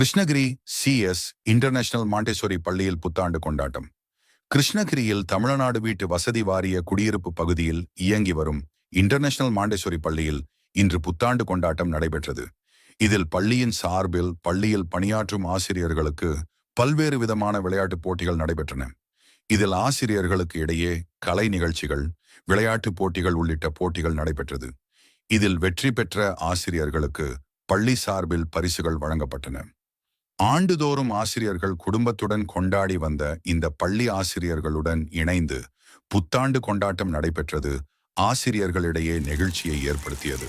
Krishnagiri CS international மாண்டேஸ்வரி பள்ளியில் புத்தாண்டு கொண்டாட்டம். கிருஷ்ணகிரியில் தமிழ்நாடு வீட்டு வசதி வாரிய குடியிருப்பு பகுதியில் இயங்கி வரும் இன்டர்நேஷனல் மாண்டேஸ்வரி பள்ளியில் இன்று புத்தாண்டு கொண்டாட்டம் நடைபெற்றது. இதில் பள்ளியின் சார்பில் பள்ளியில் பணியாற்றும் ஆசிரியர்களுக்கு பல்வேறு விதமான விளையாட்டுப் போட்டிகள் நடைபெற்றன. இதில் ஆசிரியர்களுக்கு இடையே கலை நிகழ்ச்சிகள் விளையாட்டுப் போட்டிகள் உள்ளிட்ட போட்டிகள் நடைபெற்றது. இதில் வெற்றி பெற்ற ஆசிரியர்களுக்கு பள்ளி சார்பில் பரிசுகள் வழங்கப்பட்டன. ஆண்டுதோறும் ஆசிரியர்கள் குடும்பத்துடன் கொண்டாடி வந்த இந்த பள்ளி ஆசிரியர்களுடன் இணைந்து புத்தாண்டு கொண்டாட்டம் நடைபெற்றது. ஆசிரியர்களிடையே நெகிழ்ச்சியை ஏற்படுத்தியது.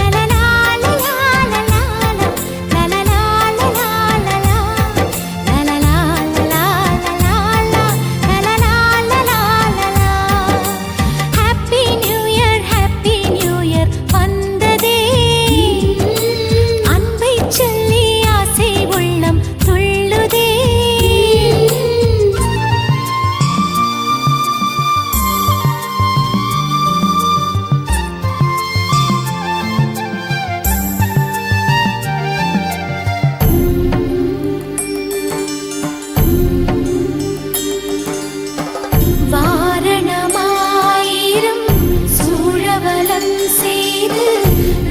சூழவலம் செய்து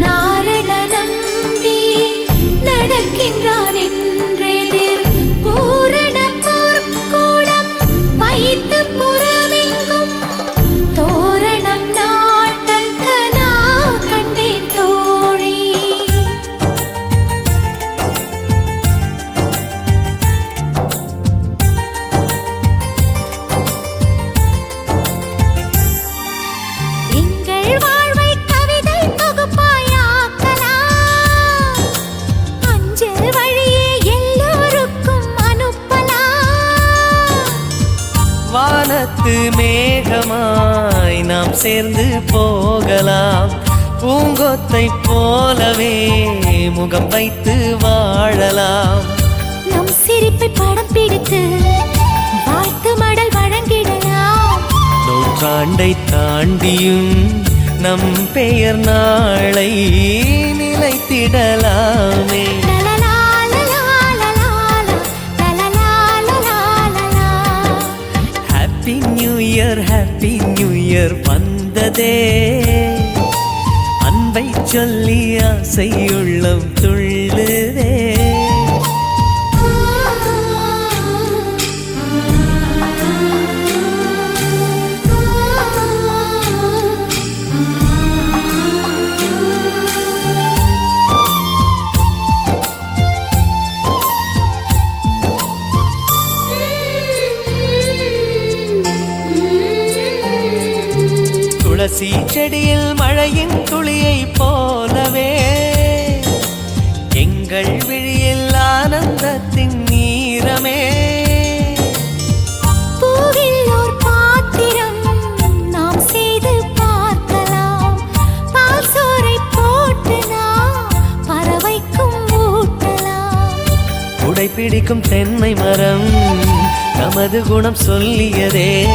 நாரண நம்பி நடக்கின்றான் வானத்து மேகமாய் நாம் சேர்ந்து போகலாம். பூங்கொத்தை போலவே முகம் வைத்து வாழலாம். நம் சிரிப்பை படம் பிடித்து வாழ்த்து மடல் வழங்கிடலாம். நூற்றாண்டை தாண்டியும் நம் பெயர் நாளை நிலைத்திடலாமே. இயர் ஹாப்பி நியூ இயர் வந்ததே. அன்பை சொல்லி ஆசை உள்ளம் துள்ளுதே துளசி செடியில் மழையின் துளியை போலவே. எங்கள் விழியில் ஆனந்தத்தின் நீரமே. பிடிக்கும் தென்னை மரம் நமது குணம் சொல்லியதே.